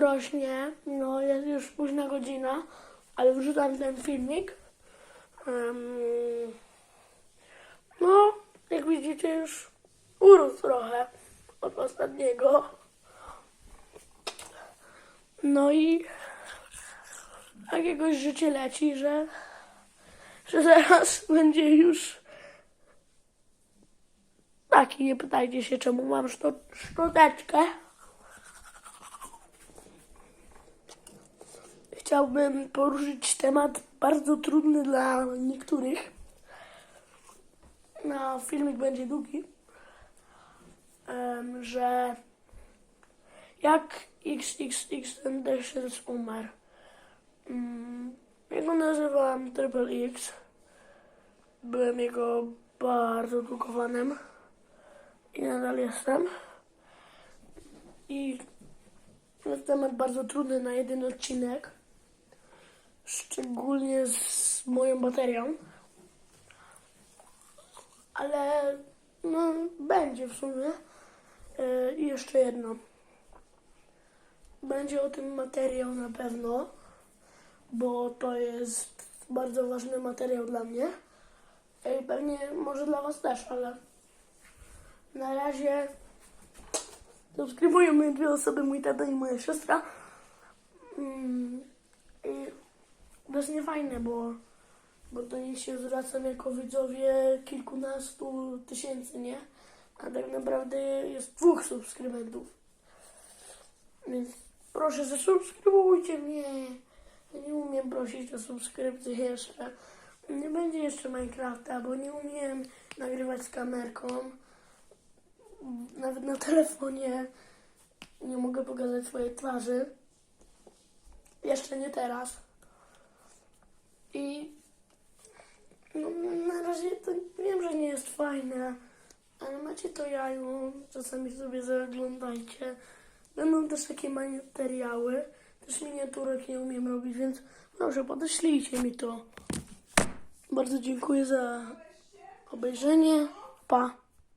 rośnie, no jest już późna godzina, ale wrzucam ten filmik. Em, no, jak widzicie już urósł trochę od ostatniego. No i jakoś życie leci, że, że zaraz będzie już taki, nie pytajcie się czemu mam szczoteczkę. Chciałbym poruszyć temat bardzo trudny dla niektórych. No, filmik będzie długi. Em, że jak XXX Tendencies umarł. Mm, Ja go nazywam Triple X. Byłem jego bardzo długo fanem. I nadal jestem. I jest temat bardzo trudny na jeden odcinek. Szczególnie z moją baterią. Ale no będzie w sumie. E, I jeszcze jedno. Będzie o tym materiał na pewno, bo to jest bardzo ważny materiał dla mnie. I pewnie może dla Was też, ale na razie subskrybują mnie dwie osoby, mój tata i moja siostra. Jest niefajne, bo, bo do nich się zwracam jako widzowie kilkunastu tysięcy, nie? A tak naprawdę jest dwóch subskrybentów. Więc proszę, zasubskrybujcie mnie. Ja nie umiem prosić o subskrypcję jeszcze. Nie będzie jeszcze Minecrafta, bo nie umiem nagrywać z kamerką. Nawet na telefonie nie mogę pokazać swojej twarzy. Jeszcze nie teraz. I no, na razie to wiem, że nie jest fajne, ale macie to jajo, czasami sobie zaglądajcie. Będą też takie materiały, też miniaturek nie umiem robić, więc proszę podeślijcie mi to. Bardzo dziękuję za obejrzenie. Pa.